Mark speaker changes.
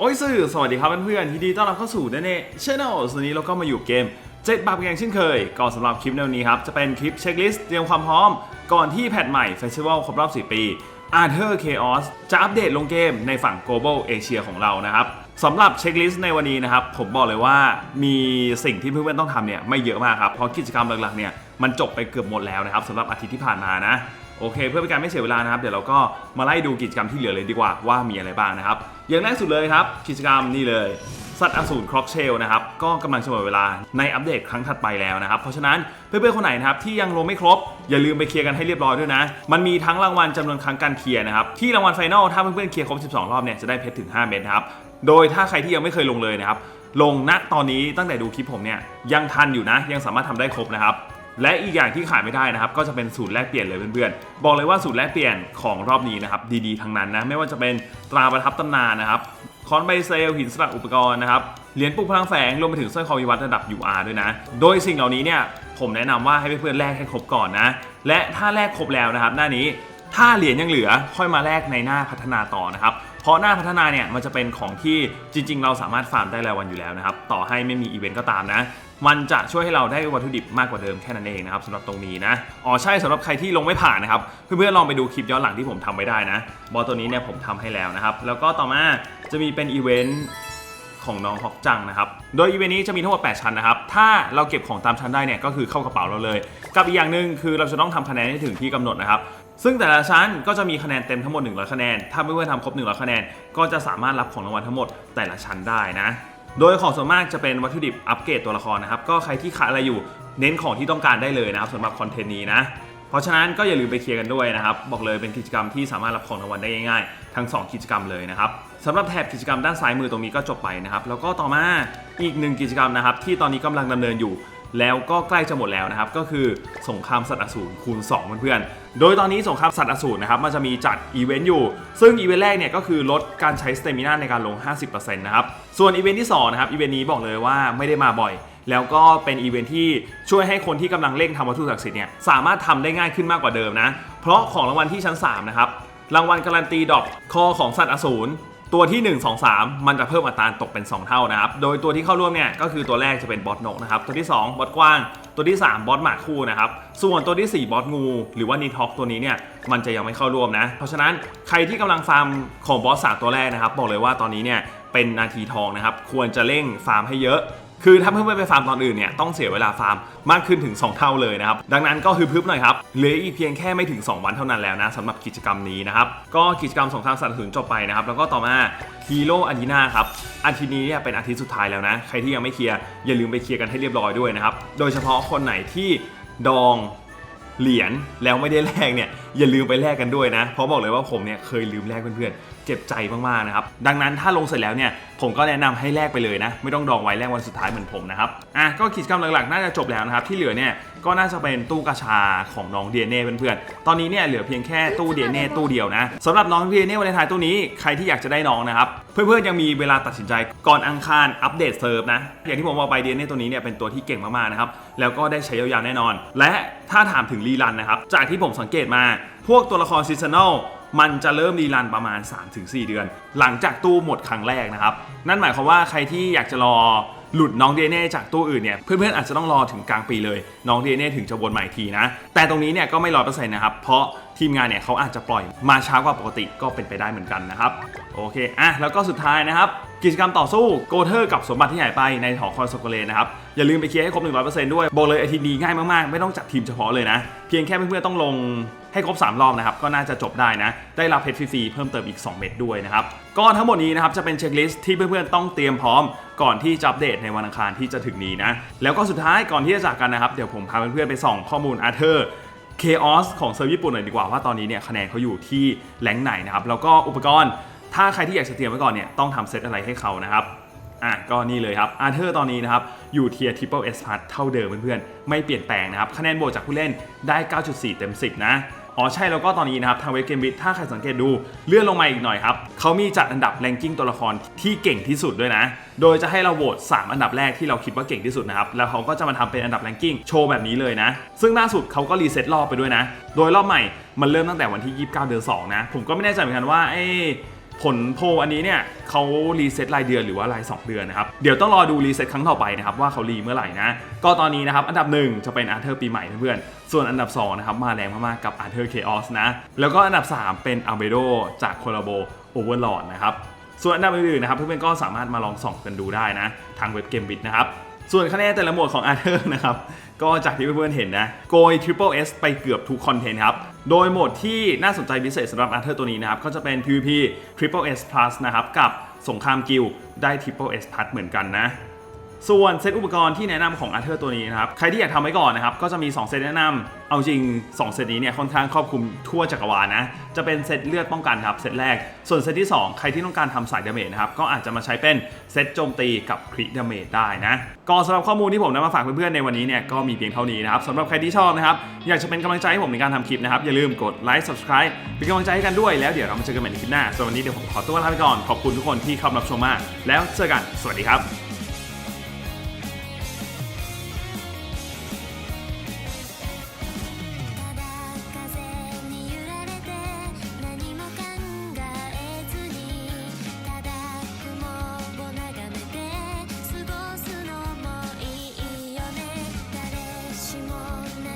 Speaker 1: โอ้ยสื่อสวัสดีครับเพื่อนๆยินดีต้อนรับเข้าสู่เนเน่ชแนลวันนี้เราก็มาอยู่เกมเจ็ดบาปแกงเช่นเคย ก่อนสำหรับคลิปในวันนี้ครับ จะเป็นคลิปเช็คลิสต์เตรียมความพร้อม ก่อนที่แพทใหม่เฟสติวัลครบรอบ 4 ปี Arthur Chaos จะอัปเดตลงเกมในฝั่ง Global Asia ของเรานะครับสำหรับเช็คลิสต์ในวันนี้นะครับ ผมบอกเลยว่ามีสิ่งที่เพื่อนๆต้องทำเนี่ยไม่เยอะมากครับ เพราะกิจกรรมหลักๆเนี่ยมันจบไปเกือบหมดแล้วนะครับสำหรับอาทิตย์ที่ผ่านมานะโอเค เพื่อเป็นการไม่เสียเวลานะครับเดี๋ยวเราก็มาไล่ดูกิจกรรมที่เหลือเลยดีกว่าว่ามีอะไรบ้างนะครับ อย่างแรกสุดเลยครับ กิจกรรมนี่เลย สัตว์อสูรครอกเชลนะครับ ก็กำลังจะหมดเวลาในอัปเดตครั้งถัดไปแล้วนะครับ เพราะฉะนั้นเพื่อนๆคนไหนนะครับที่ยังลงไม่ครบ อย่าลืมไปเคลียร์กันให้เรียบร้อยด้วยนะ มันมีทั้งรางวัลจำนวนครั้งการเคลียร์นะครับ ที่รางวัลไฟนอลถ้าเพื่อนๆเคลียร์ครบ 12 รอบเนี่ยจะได้เพชรถึง 5 เม็ดนะครับ โดยถ้าใครที่ยังไม่เคยลงเลยนะครับลงณตอนนี้ตั้งแต่ดูคลิปผมเนี่ยยังทันอยู่นะ ยังสามารถทำได้ครบนะครับ และอีกอย่างที่ขาดไม่ได้นะครับ ก็จะเป็นสูตรแลกเปลี่ยนเลยเพื่อนๆ บอกเลยว่าสูตรแลกเปลี่ยนของรอบนี้นะครับ ดีๆทั้งนั้นนะ ไม่ว่าจะเป็นตราประทับตำนานนะครับคอนไบเซลหินสลักอุปกรณ์นะครับเหรียญปลุกพลังแฝงรวมไปถึงสร้อยคอวิวัฒน์ระดับ UR ด้วยนะ โดยสิ่งเหล่านี้เนี่ยผมแนะนำว่าให้เพื่อนๆแลกให้ครบก่อนนะ และถ้าแลกครบแล้วนะครับ หน้านี้ถ้าเหรียญยังเหลือค่อยมาแลกในหน้าพัฒนาต่อนะครับเพราะหน้าพัฒนาเนี่ยมันจะเป็นของที่จริง ๆ เราสามารถฟาร์มได้รายวันอยู่แล้วนะครับต่อให้ไม่มีอีเวนต์ก็ตามนะ มันจะช่วยให้เราได้วัตถุดิบมากกว่าเดิมแค่นั้นเองนะครับสำหรับตรงนี้นะอ๋อใช่สำหรับใครที่ลงไม่ผ่านนะครับเพื่อนๆลองไปดูคลิปย้อนหลังที่ผมทำไว้ได้นะบอลตัวนี้เนี่ยผมทำให้แล้วนะครับแล้วก็ต่อมาจะมีเป็นอีเวนต์ของน้องฮอกจังนะครับ โดยอีเวนต์นี้จะมีทั้งหมด 8 ชั้นนะครับ ถ้าเราเก็บของตามชั้นได้เนี่ยก็คือเข้ากระเป๋าเราเลย กับอีกอย่างหนึ่งคือเราจะต้องทำคะแนนให้ถึงที่กำหนดนะครับ ซึ่งแต่ละชั้นก็จะมีคะแนนเต็มทั้งหมด100คะแนน ถ้าเพื่อนๆทำครบ100คะแนน ก็จะสามารถรับของรางวัลทั้งหมดแต่ละชั้นได้นะ โดยของส่วนมากจะเป็นวัตถุดิบอัปเกรดตัวละครนะครับ ก็ใครที่ขาดอะไรอยู่เน้นของที่ต้องการได้เลยนะครับสำหรับคอนเทนต์นี้นะ เพราะฉะนั้นก็อย่าลืมไปเคลียร์กันด้วยนะครับ บอกเลยเป็นกิจกรรมที่สามารถรับของรางวัลได้ง่ายๆ ทั้ง 2 กิจกรรมเลยนะครับสำหรับแถบกิจกรรมด้านซ้ายมือตรงนี้ก็จบไปนะครับ แล้วก็ต่อมาอีกหนึ่งกิจกรรมนะครับที่ตอนนี้กำลังดำเนินอยู่ แล้วก็ใกล้จะหมดแล้วนะครับ ก็คือสงครามสัตว์อสูรคูณ2เพื่อนๆ โดยตอนนี้สงครามสัตว์อสูรนะครับมันจะมีจัดอีเวนต์อยู่ ซึ่งอีเวนต์แรกเนี่ยก็คือลดการใช้สเตมินาในการลง 50%นะครับ ส่วนอีเวนต์ที่2นะครับอีเวนต์นี้บอกเลยว่าไม่ได้มาบ่อย แล้วก็เป็นอีเวนท์ที่ช่วยให้คนที่กำลังเร่งทำวัตถุศักดิ์สิทธิ์เนี่ยสามารถทำได้ง่ายขึ้นมากกว่าเดิมนะ เพราะของรางวัลที่ชั้น3นะครับรางวัลการันตีดอกคอของสัตว์อสูร ตัวที่ 1 2 3 มันจะเพิ่มอัตราตกเป็น 2 เท่านะครับ โดยตัวที่เข้าร่วมเนี่ยก็คือตัวแรกจะเป็นบอสนกนะครับ ตัวที่ 2 บอสกว้าง ตัวที่ 3 บอสหมาคู่นะครับ ส่วนตัวที่ 4 บอสงู หรือว่านีท็อกตัวนี้เนี่ยมันจะยังไม่เข้าร่วมนะ เพราะฉะนั้นใครที่กำลังฟาร์มของบอสสามตัวแรกนะครับ บอกเลยว่าตอนนี้เนี่ยเป็นนาทีทองนะครับ ควรจะเร่งฟาร์มให้เยอะ คือถ้าเพื่อนๆไปฟาร์มตอนอื่นเนี่ยต้องเสียเวลาฟาร์มมากขึ้นถึง 2 เท่าเลยนะครับ ดังนั้นก็คือพึบหน่อยครับเหลืออีกเพียงแค่ไม่ถึง 2 วันเท่านั้นแล้วนะสำหรับกิจกรรมนี้นะครับ ก็กิจกรรมสงครามสัตว์สูญจบไปนะครับ แล้วก็ต่อมาฮีโร่อารีนาครับอาทิตย์นี้เนี่ยเป็นอาทิตย์สุดท้ายแล้วนะ ใครที่ยังไม่เคลียร์อย่าลืมไปเคลียร์กันให้เรียบร้อยด้วยนะครับโดยเฉพาะคนไหนที่ดองเหรียญแล้วไม่ได้แลกเนี่ยอย่าลืมไปแลกกันด้วยนะ เพราะบอกเลยว่าผมเนี่ยเคยลืมแลกเพื่อนๆ เจ็บใจมากๆนะครับดังนั้นถ้าลงเสร็จแล้วเนี่ยผมก็แนะนำให้แลกไปเลยนะ ไม่ต้องดองไว้แลกวันสุดท้ายเหมือนผมนะครับอะก็กิจกรรมหลักๆน่าจะจบแล้วนะครับที่เหลือเนี่ยก็น่าจะเป็นตู้กาชาของน้องเดียเน่เพื่อนๆ ตอนนี้เนี่ยเหลือเพียงแค่ตู้เดียเน่ตู้เดียวนะสำหรับน้องเดียเน่วันเลนไทน์ตู้นี้ใครที่อยากจะได้น้องนะครับ เพื่อนๆยังมีเวลาตัดสินใจก่อนอังคารอัปเดตเซิร์ฟนะ อย่างที่ผมบอกไปเดียเน่ตัวนี้เนี่ยเป็นตัวที่เก่งมากๆนะครับ แล้วก็ได้ใช้ยาวๆแน่นอน และถ้าถามถึงรีรันนะครับ จากที่ผมสังเกตมาพวกตัวละครซีซันอล มันจะเริ่มรีรันประมาณ 3-4 เดือน หลังจากตู้หมดครั้งแรกนะครับ นั่นหมายความว่าใครที่อยากจะรอหลุดน้องเดเน่จากตู้อื่นเนี่ยเพื่อนๆอาจจะต้องรอถึงกลางปีเลย น้องเดเน่ถึงจะวนใหม่ทีนะ แต่ตรงนี้เนี่ยก็ไม่ร้อยเปอร์เซ็นต์นะครับ เพราะ ทีมงานเนี่ยเขาอาจจะปล่อยมาช้ากว่าปกติก็เป็นไปได้เหมือนกันนะครับโอเคอะแล้วก็สุดท้ายนะครับกิจกรรมต่อสู้โกเทอร์กับสมบัติที่หายไปในหอคอยสกเลนนะครับ อย่าลืมไปเคลียร์ให้ครบ 100%ด้วย บอกเลยไอทีดีง่ายมาก ๆ ไม่ต้องจัดทีมเฉพาะเลยนะ เพียงแค่เพื่อนๆต้องลงให้ครบ 3 รอบนะครับ ก็น่าจะจบได้นะ ได้รับเพชรฟรีเพิ่มเติมอีก 2 เม็ดด้วยนะครับ ก็ทั้งหมดนี้นะครับจะเป็นเช็คลิสต์ที่เพื่อนๆต้องเตรียมพร้อมก่อนที่จะอัปเดตในวันอังคารที่จะถึงนี้นะแล้วก็สุดท้ายก่อนที่จะจากกันนะครับเดี๋ยวผมพาเพื่อนๆไปส่องข้อมูลอาร์เธอร์ เคออสของเซิร์ฟญี่ปุ่นหน่อยดีกว่าว่าตอนนี้เนี่ยคะแนนเขาอยู่ที่แหล่งไหนนะครับ แล้วก็อุปกรณ์ถ้าใครที่อยากจะเตรียมไว้ก่อนเนี่ยต้องทำเซตอะไรให้เขานะครับอะก็นี่เลยครับอาร์เธอร์ตอนนี้นะครับ อยู่เทียร์ Triple S Plus เท่าเดิมเพื่อนๆ ไม่เปลี่ยนแปลงนะครับ คะแนนโหวตจากผู้เล่นได้ 9.4 เต็ม 10 นะ อ๋อใช่แล้วก็ตอนนี้นะครับทางเว็บเกมบิทถ้าใครสังเกตดูเลื่อนลงมาอีกหน่อยครับเขามีจัดอันดับแรงกิ้งตัวละครที่เก่งที่สุดด้วยนะ โดยจะให้เราโหวต3 อันดับแรกที่เราคิดว่าเก่งที่สุดนะครับแล้วเขาก็จะมาทำเป็นอันดับแรงกิ้งโชว์แบบนี้เลยนะ ซึ่งล่าสุดเขาก็รีเซ็ตรอบไปด้วยนะ โดยรอบใหม่มันเริ่มตั้งแต่วันที่ 29 เดือน2นะผมก็ไม่แน่ใจเหมือนกันว่าไอ ผลโพลอันนี้เนี่ยเขารีเซ็ตรายเดือนหรือว่าราย 2 เดือนนะครับ เดี๋ยวต้องรอดูรีเซ็ตครั้งต่อไปนะครับ ว่าเขารีเมื่อไหร่นะ ก็ตอนนี้นะครับ อันดับ 1 จะเป็นอาร์เธอร์ปีใหม่เพื่อนๆ ส่วนอันดับ 2 นะครับ มาแรงมากๆ กับอาร์เธอร์เคออสนะ แล้วก็อันดับ 3 เป็นอัลเบโดจากโคลาโบโอเวอร์ลอดนะครับส่วนอันดับอื่นๆนะครับเพื่อนๆก็สามารถมาลองส่องกันดูได้นะ ทางเว็บเกมบิทนะครับ ส่วนคะแนนแต่ละหมวดของอาร์เธอร์นะครับ ก็จากที่เพื่อนๆเห็นนะ โกย Triple S ไปเกือบทุกคอนเทนต์ครับ โดยโหมดที่น่าสนใจพิเศษสำหรับอาร์เธอร์ตัวนี้นะครับ ก็จะเป็น PVP Triple S Plus นะครับ กับสงครามกิลได้ Triple S Plus เหมือนกันนะ ส่วนเซตอุปกรณ์ที่แนะนำของอาร์เธอร์ตัวนี้นะครับใครที่อยากทำไว้ก่อนนะครับก็จะมี 2 เซตแนะนำเอาจริง 2 เซตนี้เนี่ยค่อนข้างครอบคลุมทั่วจักรวาลนะจะเป็นเซตเลือดป้องกันครับเซตแรก ส่วนเซตที่ 2 ใครที่ต้องการทำสายดาเมจนะครับก็อาจจะมาใช้เป็นเซตโจมตีกับคริดาเมจได้นะก็สำหรับข้อมูลที่ผมนำมาฝากเพื่อนๆในวันนี้เนี่ยก็มีเพียงเท่านี้นะครับสำหรับใครที่ชอบนะครับอยากจะเป็นกำลังใจให้ผมในการทำคลิปนะครับอย่าลืมกดไลค์ subscribe เป็นกำลังใจให้กันด้วยแล้วเดี๋ยวเรามาเจอกันใหม่ในคลิปหน้าส่วนวันนี้เดี๋ยวผมขอตัวลาไปก่อนขอบคุณทุกคนที่เข้ามารับชมมากแล้วเจอกันสวัสดีครับ